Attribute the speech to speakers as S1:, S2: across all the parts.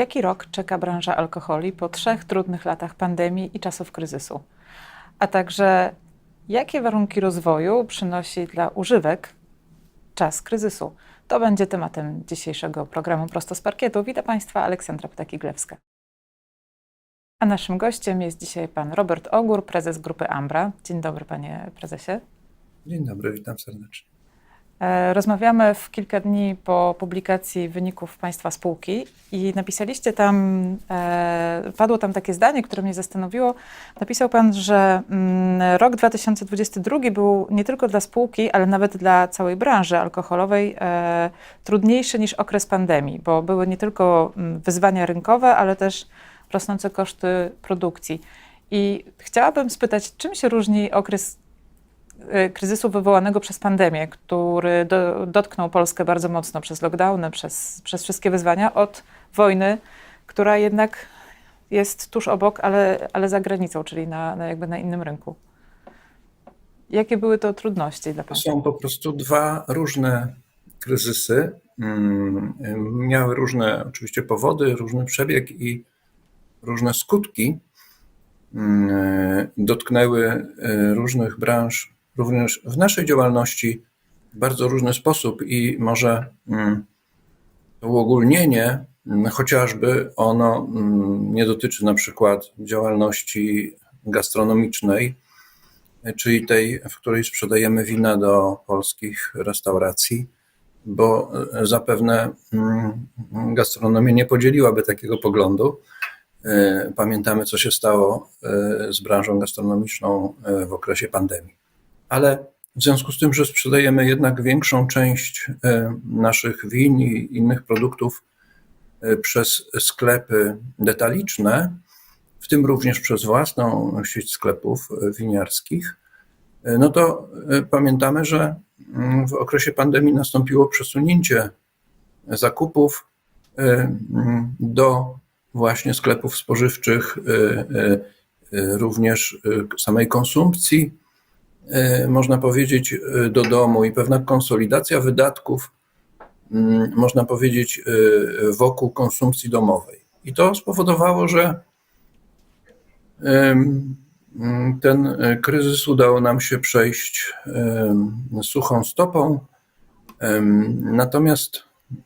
S1: Jaki rok czeka branża alkoholi po trzech trudnych latach pandemii i czasów kryzysu? A także jakie warunki rozwoju przynosi dla używek czas kryzysu? To będzie tematem dzisiejszego programu Prosto z Parkietu. Witam Państwa, Aleksandra Ptaki-Glewska. A naszym gościem jest dzisiaj pan Robert Ogór, prezes grupy Ambra. Dzień dobry, panie prezesie.
S2: Dzień dobry, witam serdecznie.
S1: E, Rozmawiamy w kilka dni po publikacji wyników Państwa spółki i napisaliście tam, e, padło tam takie zdanie, które mnie zastanowiło. Napisał Pan, że mm, rok 2022 był nie tylko dla spółki, ale nawet dla całej branży alkoholowej e, trudniejszy niż okres pandemii, bo były nie tylko mm, wyzwania rynkowe, ale też rosnące koszty produkcji. I chciałabym spytać, czym się różni okres kryzysu wywołanego przez pandemię, który do, dotknął Polskę bardzo mocno przez lockdowny, przez, przez wszystkie wyzwania, od wojny, która jednak jest tuż obok, ale, ale za granicą, czyli na, na jakby na innym rynku. Jakie były to trudności dla Państwa?
S2: są po prostu dwa różne kryzysy. Mm, Miały różne oczywiście powody, różny przebieg i różne skutki. Mm, Dotknęły e, różnych branż, również w naszej działalności w bardzo różny sposób i może mm, uogólnienie, mm, chociażby ono mm, nie dotyczy na przykład działalności gastronomicznej, czyli tej, w której sprzedajemy wina do polskich restauracji, bo e, zapewne gastronomia nie podzieliłaby takiego poglądu. E, Pamiętamy, co się stało e, z branżą gastronomiczną w okresie pandemii. Ale w związku z tym, że sprzedajemy jednak większą część e, naszych win i innych produktów e, przez sklepy detaliczne, w tym również przez własną sieć sklepów e, winiarskich, no to pamiętamy, że mm, w okresie pandemii nastąpiło przesunięcie zakupów mm, do właśnie sklepów spożywczych, również samej konsumpcji, można powiedzieć, e, do domu i pewna konsolidacja wydatków, mm, można powiedzieć, e, wokół konsumpcji domowej. I to spowodowało, że mm, ten e, kryzys udało nam się przejść suchą stopą. Natomiast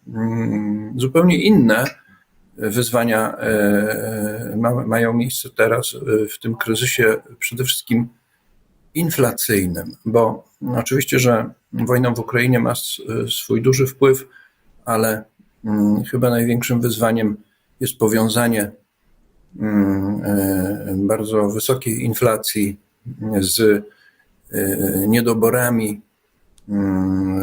S2: mm, zupełnie inne wyzwania e, ma- mają miejsce teraz e, w tym kryzysie, przede wszystkim inflacyjnym, bo oczywiście, że wojna w Ukrainie ma swój duży wpływ, ale mm, chyba największym wyzwaniem jest powiązanie mm, e, bardzo wysokiej inflacji z e, niedoborami mm, e,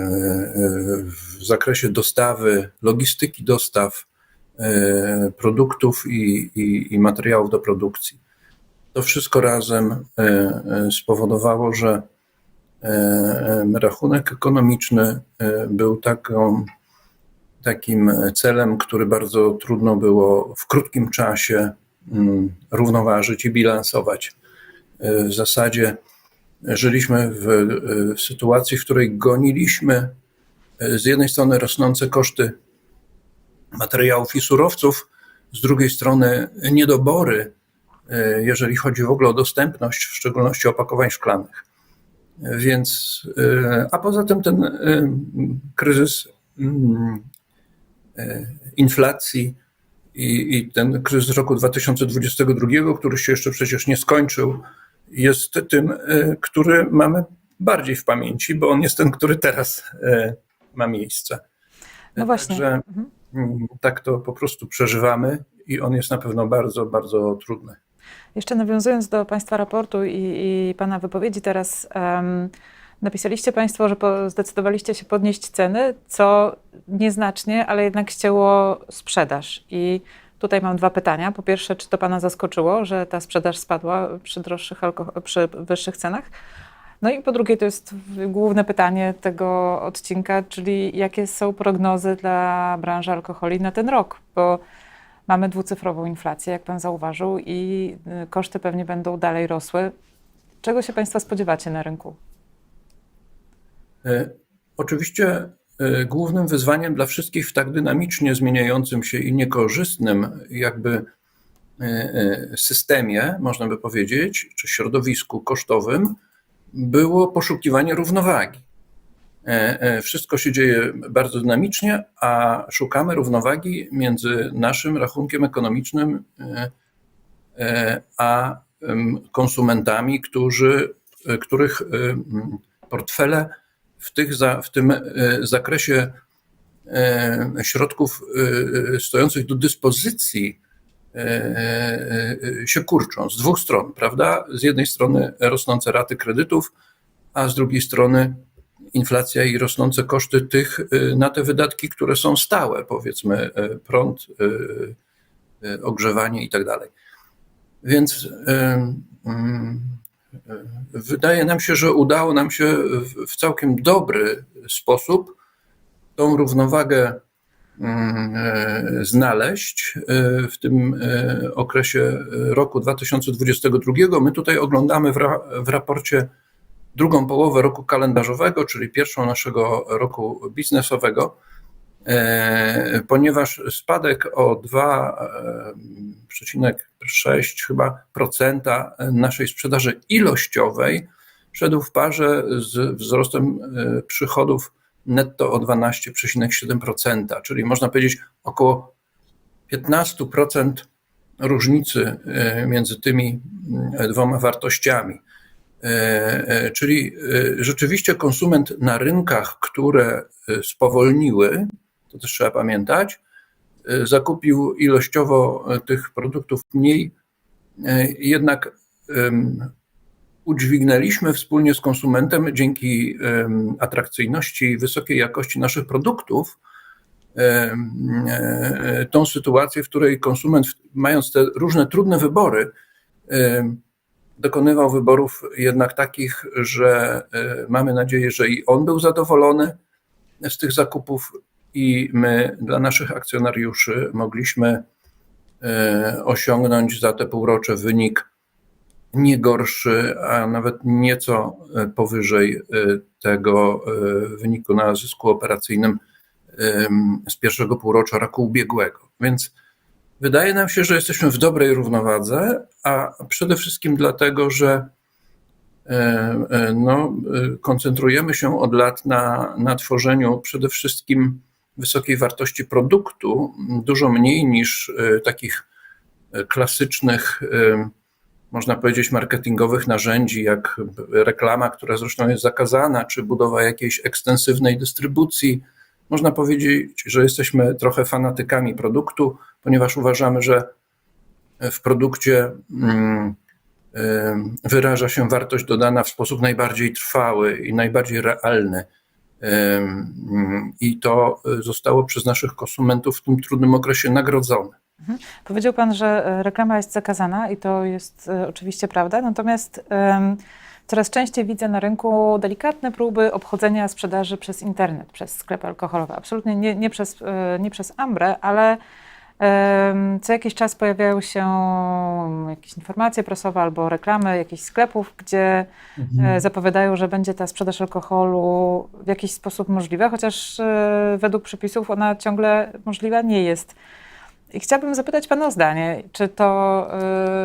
S2: w zakresie dostawy, logistyki dostaw produktów i, i, i materiałów do produkcji. To wszystko razem e, e, spowodowało, że e, rachunek ekonomiczny był taką, takim celem, który bardzo trudno było w krótkim czasie mm, równoważyć i bilansować. W zasadzie żyliśmy w, w sytuacji, w której goniliśmy z jednej strony rosnące koszty materiałów i surowców, z drugiej strony niedobory, jeżeli chodzi w ogóle o dostępność, w szczególności opakowań szklanych. Więc, e, a poza tym ten e, kryzys mm, e, inflacji i, i ten kryzys roku 2022, który się jeszcze przecież nie skończył, jest tym, e, który mamy bardziej w pamięci, bo on jest ten, który teraz e, ma miejsce.
S1: No właśnie.
S2: Także
S1: Mhm.
S2: mm, tak to po prostu przeżywamy i on jest na pewno bardzo, bardzo trudny.
S1: Jeszcze nawiązując do Państwa raportu i, i Pana wypowiedzi teraz, em, napisaliście Państwo, że zdecydowaliście się podnieść ceny, co nieznacznie, ale jednak ścięło sprzedaż. I tutaj mam dwa pytania. Po pierwsze, czy to Pana zaskoczyło, że ta sprzedaż spadła przy, droższych przy wyższych cenach? No i po drugie, to jest główne pytanie tego odcinka, czyli jakie są prognozy dla branży alkoholi na ten rok? Bo Mamy dwucyfrową inflację, jak Pan zauważył, i y, koszty pewnie będą dalej rosły. Czego się Państwo spodziewacie na rynku?
S2: E, Oczywiście y, głównym wyzwaniem dla wszystkich w tak dynamicznie zmieniającym się i niekorzystnym jakby y, systemie, można by powiedzieć, czy środowisku kosztowym, było poszukiwanie równowagi. E, e, Wszystko się dzieje bardzo dynamicznie, a szukamy równowagi między naszym rachunkiem ekonomicznym e, a konsumentami, którzy, których portfele w, tych za, w tym zakresie środków stojących do dyspozycji się kurczą z dwóch stron, prawda? Z jednej strony rosnące raty kredytów, a z drugiej strony inflacja i rosnące koszty tych y, na te wydatki, które są stałe, powiedzmy y, prąd, y, ogrzewanie i tak dalej. Więc wydaje nam się, że udało nam się w- całkiem dobry sposób tą równowagę znaleźć w tym okresie roku 2022. My tutaj oglądamy w, w raporcie drugą połowę roku kalendarzowego, czyli pierwszą naszego roku biznesowego, e, ponieważ spadek o 2,6 chyba procenta naszej sprzedaży ilościowej szedł w parze z wzrostem e, przychodów netto o 12,7%, czyli można powiedzieć około 15% różnicy e, między tymi dwoma wartościami. E, e, Czyli e, rzeczywiście konsument na rynkach, które spowolniły, to też trzeba pamiętać, zakupił ilościowo tych produktów mniej, jednak udźwignęliśmy wspólnie z konsumentem dzięki atrakcyjności i wysokiej jakości naszych produktów tą sytuację, w której konsument, mając te różne trudne wybory, dokonywał wyborów jednak takich, że e, mamy nadzieję, że i on był zadowolony z tych zakupów, i my dla naszych akcjonariuszy mogliśmy e, osiągnąć za te półrocze wynik nie gorszy, a nawet nieco e, powyżej tego wyniku na zysku operacyjnym z pierwszego półrocza roku ubiegłego. Więc wydaje nam się, że jesteśmy w dobrej równowadze, a przede wszystkim dlatego, że e, e, no, e, koncentrujemy się od lat na, na tworzeniu przede wszystkim wysokiej wartości produktu, dużo mniej niż takich klasycznych, można powiedzieć, marketingowych narzędzi, jak reklama, która zresztą jest zakazana, czy budowa jakiejś ekstensywnej dystrybucji. Można powiedzieć, że jesteśmy trochę fanatykami produktu, ponieważ uważamy, że w produkcie mm, y, wyraża się wartość dodana w sposób najbardziej trwały i najbardziej realny. Ym, mm, I to y, zostało przez naszych konsumentów w tym trudnym okresie nagrodzone.
S1: Powiedział Pan, że e, reklama jest zakazana i to jest e, oczywiście prawda, natomiast coraz częściej widzę na rynku delikatne próby obchodzenia sprzedaży przez internet, przez sklepy alkoholowe. Absolutnie nie, nie, przez, e, nie przez Ambrę, ale co jakiś czas pojawiają się jakieś informacje prasowe albo reklamy jakichś sklepów, gdzie e, zapowiadają, że będzie ta sprzedaż alkoholu w jakiś sposób możliwa, chociaż e, według przepisów ona ciągle możliwa nie jest. I chciałabym zapytać Pana o zdanie, czy to,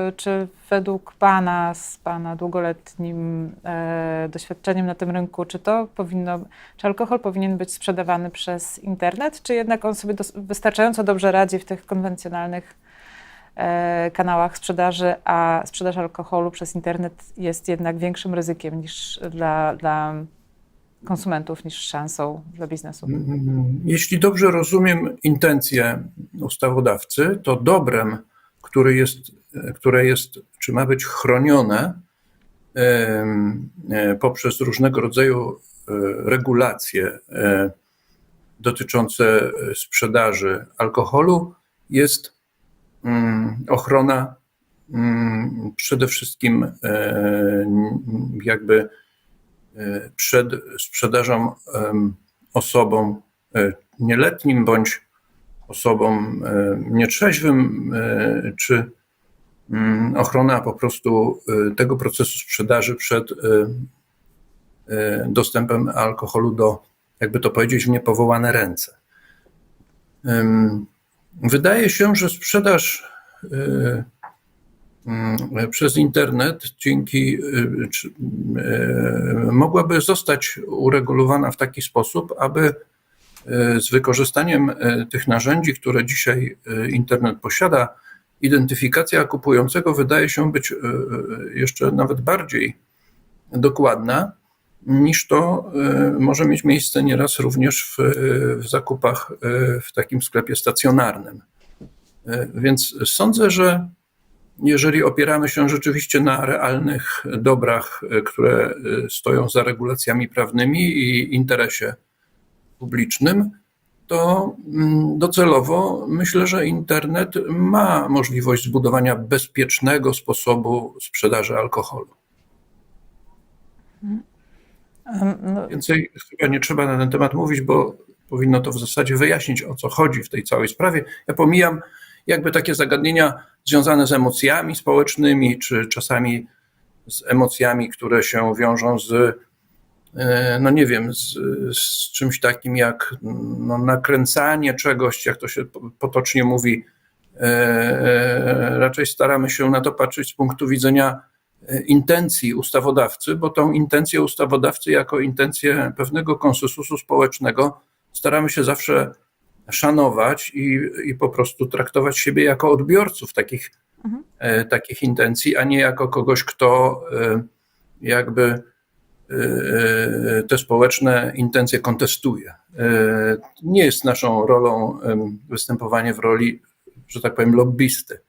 S1: y, czy według Pana, z Pana długoletnim e, doświadczeniem na tym rynku, czy to powinno, czy alkohol powinien być sprzedawany przez internet, czy jednak on sobie wystarczająco dobrze radzi w tych konwencjonalnych e, kanałach sprzedaży, a sprzedaż alkoholu przez internet jest jednak większym ryzykiem niż dla, dla konsumentów, niż szansą dla biznesu?
S2: Jeśli dobrze rozumiem intencje ustawodawcy, to dobrem, który jest, które jest, czy ma być chronione e, poprzez różnego rodzaju e, regulacje e, dotyczące sprzedaży alkoholu, jest mm, ochrona mm, przede wszystkim jakby przed sprzedażą osobom e, nieletnim bądź osobom e, nietrzeźwym, e, czy mm, ochrona po prostu tego procesu sprzedaży przed dostępem alkoholu do jakby to powiedzieć, w niepowołane ręce. Wydaje się, że sprzedaż przez internet dzięki y, y, mogłaby zostać uregulowana w taki sposób, aby y, z wykorzystaniem tych narzędzi, które dzisiaj internet posiada, identyfikacja kupującego wydaje się być jeszcze nawet bardziej dokładna niż to może mieć miejsce nieraz również w, w zakupach w takim sklepie stacjonarnym. Więc sądzę, że jeżeli opieramy się rzeczywiście na realnych dobrach, które y, stoją za regulacjami prawnymi i interesie publicznym, to mm, docelowo myślę, że internet ma możliwość zbudowania bezpiecznego sposobu sprzedaży alkoholu.
S1: Em, no,
S2: Więcej chyba nie trzeba na ten temat mówić, bo powinno to w zasadzie wyjaśnić, o co chodzi w tej całej sprawie. Ja pomijam jakby takie zagadnienia związane z emocjami społecznymi, czy czasami z emocjami, które się wiążą z, e, no nie wiem, z, z czymś takim jak no, nakręcanie czegoś, jak to się po- potocznie mówi. E, e, Raczej staramy się na to patrzeć z punktu widzenia intencji ustawodawcy, bo tą intencję ustawodawcy jako intencję pewnego konsensusu społecznego staramy się zawsze szanować i, i po prostu traktować siebie jako odbiorców takich,
S1: Mhm.
S2: e, takich intencji, a nie jako kogoś, kto e, jakby e, te społeczne intencje kontestuje. Nie jest naszą rolą występowanie w roli, że tak powiem, lobbysty.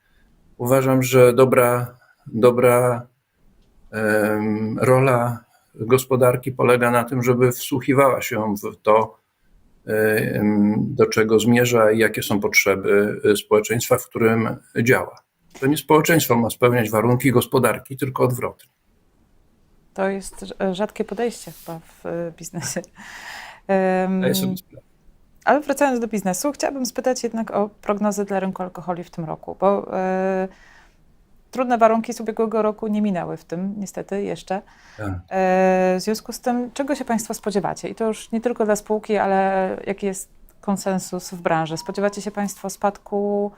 S2: Uważam, że dobra, dobra rola gospodarki polega na tym, żeby wsłuchiwała się w to, do czego zmierza i jakie są potrzeby e, społeczeństwa, w którym działa. To nie społeczeństwo ma spełniać warunki gospodarki, tylko odwrotnie.
S1: to jest rz- rzadkie podejście chyba w e, biznesie.
S2: Sobie sprawę.
S1: Ale wracając do biznesu, chciałabym spytać jednak o prognozy dla rynku alkoholi w tym roku, bo e, trudne warunki z ubiegłego roku nie minęły w tym, niestety, jeszcze.
S2: Tak.
S1: E, w związku z tym, czego się Państwo spodziewacie? I to już nie tylko dla spółki, ale jaki jest konsensus w branży? Spodziewacie się Państwo spadku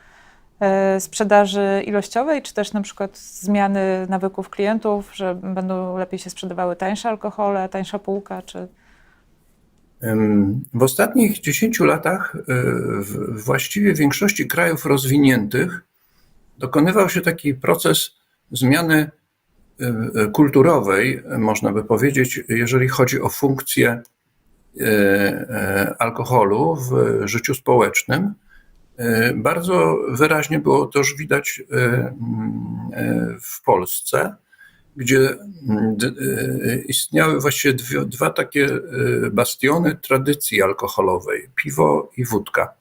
S1: e, sprzedaży ilościowej, czy też na przykład zmiany nawyków klientów, że będą lepiej się sprzedawały tańsze alkohole, tańsza półka, czy...
S2: W ostatnich 10 latach e, w właściwie większości krajów rozwiniętych dokonywał się taki proces zmiany e, e, kulturowej, można by powiedzieć, jeżeli chodzi o funkcję e, alkoholu w życiu społecznym. Bardzo wyraźnie było już widać w Polsce, gdzie istniały właściwie dwie, dwa takie bastiony tradycji alkoholowej piwo i wódka.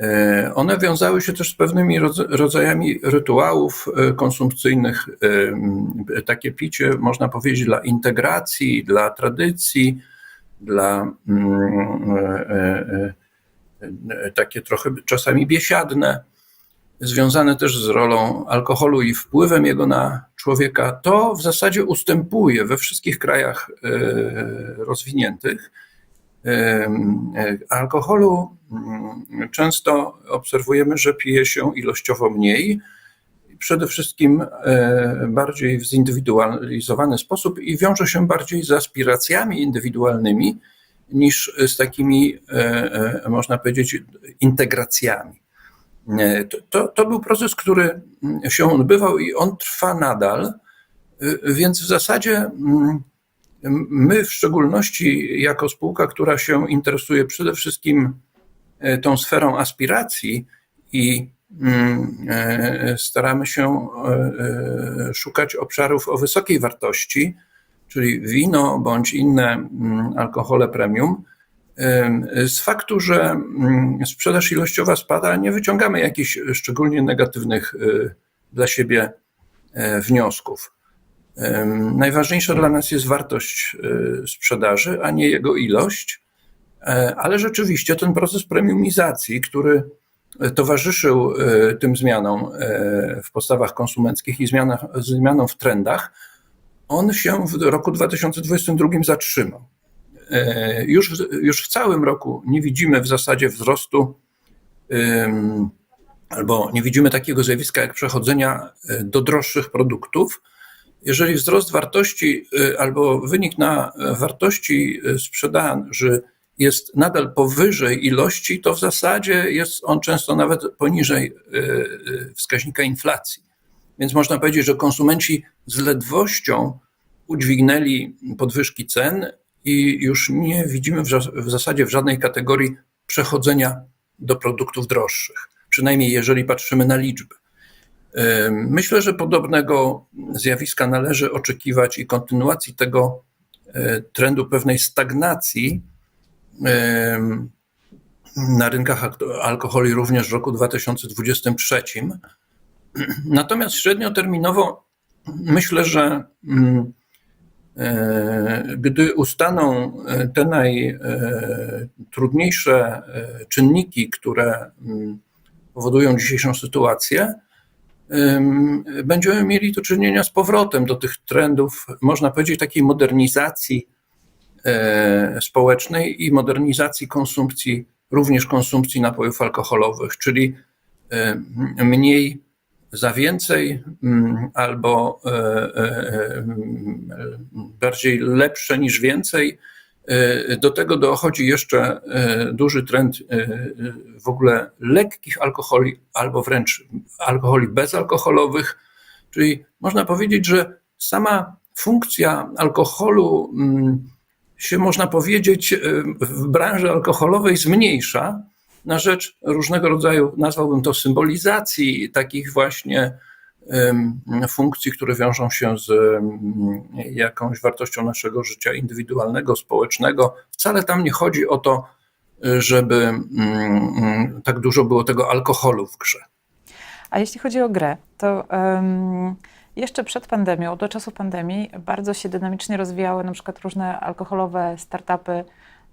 S2: E, One wiązały się też z pewnymi rodz- rodzajami rytuałów e, konsumpcyjnych. E, Takie picie, można powiedzieć, dla integracji, dla tradycji, dla mm, takie trochę czasami biesiadne, związane też z rolą alkoholu i wpływem jego na człowieka. To w zasadzie ustępuje we wszystkich krajach rozwiniętych. E, Alkoholu mm, często obserwujemy, że pije się ilościowo mniej, przede wszystkim e, bardziej w zindywidualizowany sposób i wiąże się bardziej z aspiracjami indywidualnymi niż z takimi, e, można powiedzieć, integracjami. To, to, był proces, który mm, się odbywał i on trwa nadal, więc w zasadzie mm, My, w szczególności jako spółka, która się interesuje przede wszystkim e, tą sferą aspiracji i mm, e, staramy się e, szukać obszarów o wysokiej wartości, czyli wino bądź inne mm, alkohole premium, em, z faktu, że mm, sprzedaż ilościowa spada, nie wyciągamy jakichś szczególnie negatywnych dla siebie wniosków. Najważniejsza dla nas jest wartość e, sprzedaży, a nie jego ilość, E, ale rzeczywiście ten proces premiumizacji, który towarzyszył e, tym zmianom w postawach konsumenckich i zmianach, zmianom w trendach, on się w roku 2022 zatrzymał. już, już w całym roku nie widzimy w zasadzie wzrostu albo nie widzimy takiego zjawiska jak przechodzenia do droższych produktów. Jeżeli wzrost wartości e, albo wynik na e, wartości e, sprzedaży jest nadal powyżej ilości, to w zasadzie jest on często nawet poniżej wskaźnika inflacji. Więc można powiedzieć, że konsumenci z ledwością udźwignęli podwyżki cen i już nie widzimy w zasadzie w żadnej kategorii przechodzenia do produktów droższych, przynajmniej jeżeli patrzymy na liczby. Myślę, że podobnego zjawiska należy oczekiwać i kontynuacji tego e, trendu pewnej stagnacji na rynkach alkoholi również w roku 2023. Natomiast średnioterminowo myślę, że mm, e, gdy ustaną e, te najtrudniejsze czynniki, które mm, powodują dzisiejszą sytuację, będziemy mieli do czynienia z powrotem do tych trendów, można powiedzieć, takiej modernizacji e, społecznej i modernizacji konsumpcji, również konsumpcji napojów alkoholowych, czyli e, mniej za więcej mm, albo e, bardziej lepsze niż więcej. E, Do tego dochodzi jeszcze e, duży trend e, w ogóle lekkich alkoholi albo wręcz alkoholi bezalkoholowych, czyli można powiedzieć, że sama funkcja alkoholu mm, się można powiedzieć w branży alkoholowej zmniejsza na rzecz różnego rodzaju, nazwałbym to symbolizacji takich właśnie funkcji, które wiążą się z jakąś wartością naszego życia indywidualnego, społecznego. Wcale tam nie chodzi o to, żeby mm, tak dużo było tego alkoholu w grze.
S1: A jeśli chodzi o grę, to em, jeszcze przed pandemią, do czasu pandemii, bardzo się dynamicznie rozwijały na przykład różne alkoholowe startupy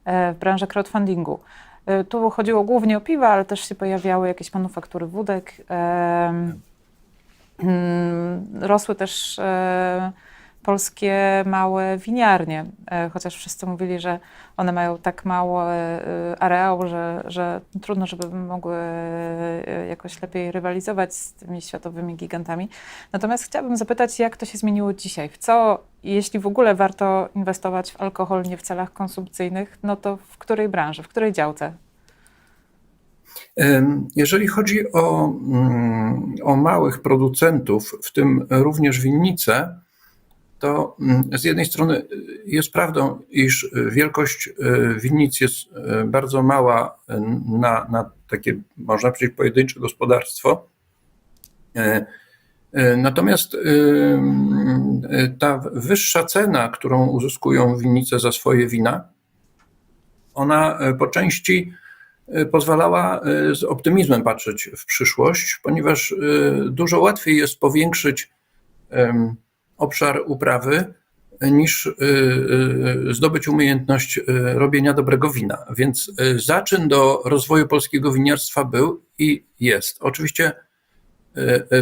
S1: e, w branży crowdfundingu. E, Tu chodziło głównie o piwa, ale też się pojawiały jakieś manufaktury wódek. mm, Rosły też e, polskie małe winiarnie, e, chociaż wszyscy mówili, że one mają tak mały e, areał, że, że trudno, żeby mogły jakoś lepiej rywalizować z tymi światowymi gigantami. Natomiast chciałabym zapytać, jak to się zmieniło dzisiaj? W co, jeśli w ogóle warto inwestować w alkohol nie w celach konsumpcyjnych, no to w której branży, w której działce?
S2: Jeżeli chodzi o, mm, o małych producentów, w tym również winnice, to mm, z jednej strony jest prawdą, iż y, wielkość y, winnic jest y, bardzo mała na, na takie, można powiedzieć, pojedyncze gospodarstwo. E, e, Natomiast ta wyższa cena, którą uzyskują winnice za swoje wina, ona e, po części e, pozwalała e, z optymizmem patrzeć w przyszłość, ponieważ e, dużo łatwiej jest powiększyć obszar uprawy niż zdobyć umiejętność robienia dobrego wina. Więc zaczyn do rozwoju polskiego winiarstwa był i jest. Oczywiście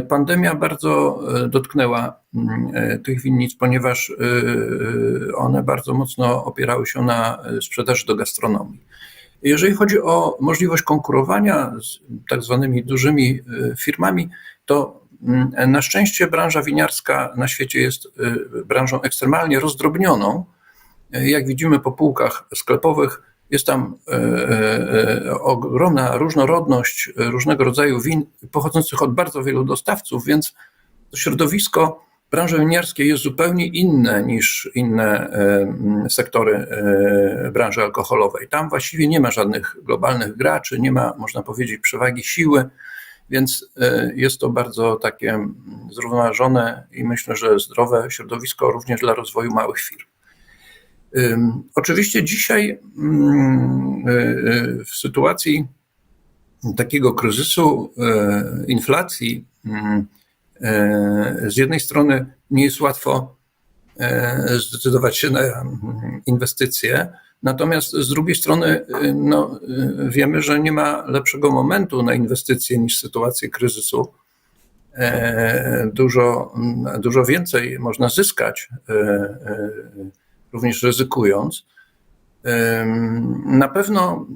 S2: pandemia bardzo dotknęła mm, tych winnic, ponieważ one bardzo mocno opierały się na sprzedaży do gastronomii. Jeżeli chodzi o możliwość konkurowania z tak zwanymi dużymi e, firmami, to mm, na szczęście branża winiarska na świecie jest e, branżą ekstremalnie rozdrobnioną. E, Jak widzimy po półkach sklepowych, jest tam ogromna różnorodność różnego rodzaju win pochodzących od bardzo wielu dostawców, więc to środowisko branży winiarskiej jest zupełnie inne niż inne e, sektory e, branży alkoholowej. Tam właściwie nie ma żadnych globalnych graczy, nie ma, można powiedzieć, przewagi siły, więc e, jest to bardzo takie zrównoważone i myślę, że zdrowe środowisko również dla rozwoju małych firm. Oczywiście dzisiaj mm, y, w sytuacji takiego kryzysu, e, inflacji, mm, e, z jednej strony nie jest łatwo e, zdecydować się na mm, inwestycje, natomiast z drugiej strony no, wiemy, że nie ma lepszego momentu na inwestycje niż sytuację kryzysu. E, Dużo, dużo więcej można zyskać, e, e, również ryzykując. Na pewno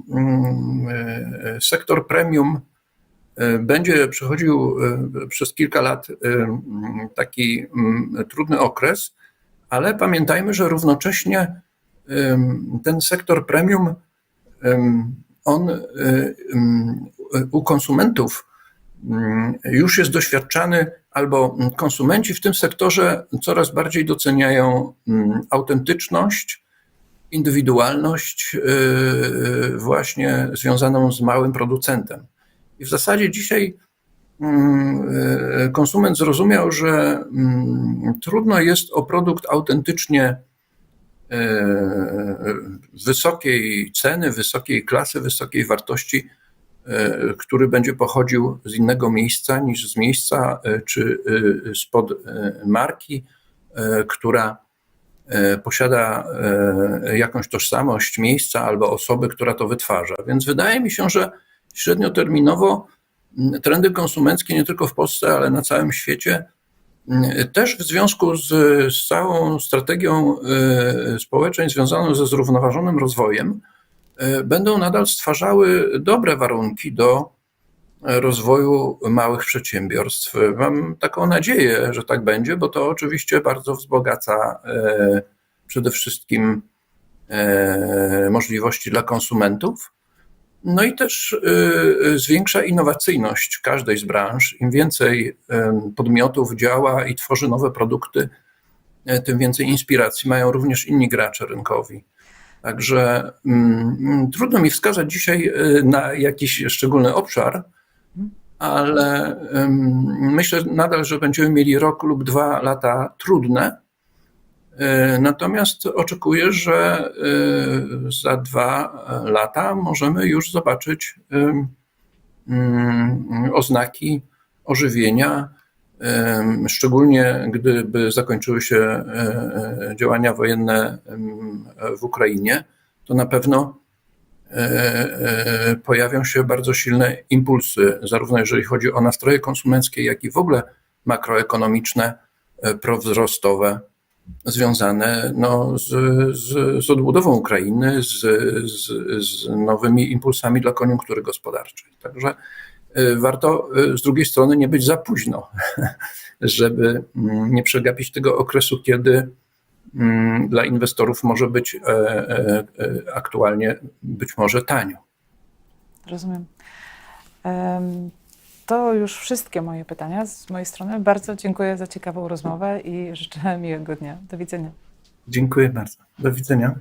S2: e, sektor premium e, będzie przechodził e, przez kilka lat ym, taki ym, trudny okres, ale pamiętajmy, że równocześnie ten sektor premium, on u konsumentów ym, już jest doświadczany, albo konsumenci w tym sektorze coraz bardziej doceniają ym, autentyczność, indywidualność właśnie związaną z małym producentem. I w zasadzie dzisiaj mm, yy, konsument zrozumiał, że mm, trudno jest o produkt autentycznie yy, wysokiej ceny, wysokiej klasy, wysokiej wartości, yy, który będzie pochodził z innego miejsca niż z miejsca czy spod marki, która e, posiada e, jakąś tożsamość miejsca albo osoby, która to wytwarza. Więc wydaje mi się, że średnioterminowo m, trendy konsumenckie nie tylko w Polsce, ale na całym świecie m, też w związku z, z całą strategią e, społeczeństw związaną ze zrównoważonym rozwojem e, będą nadal stwarzały dobre warunki do rozwoju małych przedsiębiorstw. Mam taką nadzieję, że tak będzie, bo to oczywiście bardzo wzbogaca e, przede wszystkim możliwości dla konsumentów. No i też e, zwiększa innowacyjność każdej z branż. Im więcej podmiotów działa i tworzy nowe produkty, e, tym więcej inspiracji mają również inni gracze rynkowi. Także mm, trudno mi wskazać dzisiaj e, na jakiś szczególny obszar, ale ym, myślę nadal, że będziemy mieli rok lub dwa lata trudne. Y, Natomiast oczekuję, że y, za dwa lata możemy już zobaczyć ym, ym, oznaki ożywienia, szczególnie gdyby zakończyły się działania wojenne ym, w Ukrainie, to na pewno e, e, pojawią się bardzo silne impulsy, zarówno jeżeli chodzi o nastroje konsumenckie, jak i w ogóle makroekonomiczne, e, prowzrostowe, związane no, z, z, z odbudową Ukrainy, z, z, z nowymi impulsami dla koniunktury gospodarczej. Także e, warto e, z drugiej strony nie być za późno, żeby mm, nie przegapić tego okresu, kiedy mm, dla inwestorów może być e, e, e, aktualnie być może tanio.
S1: Rozumiem. Em, To już wszystkie moje pytania z mojej strony. Bardzo dziękuję za ciekawą rozmowę i życzę miłego dnia. Do widzenia.
S2: Dziękuję bardzo. Do widzenia.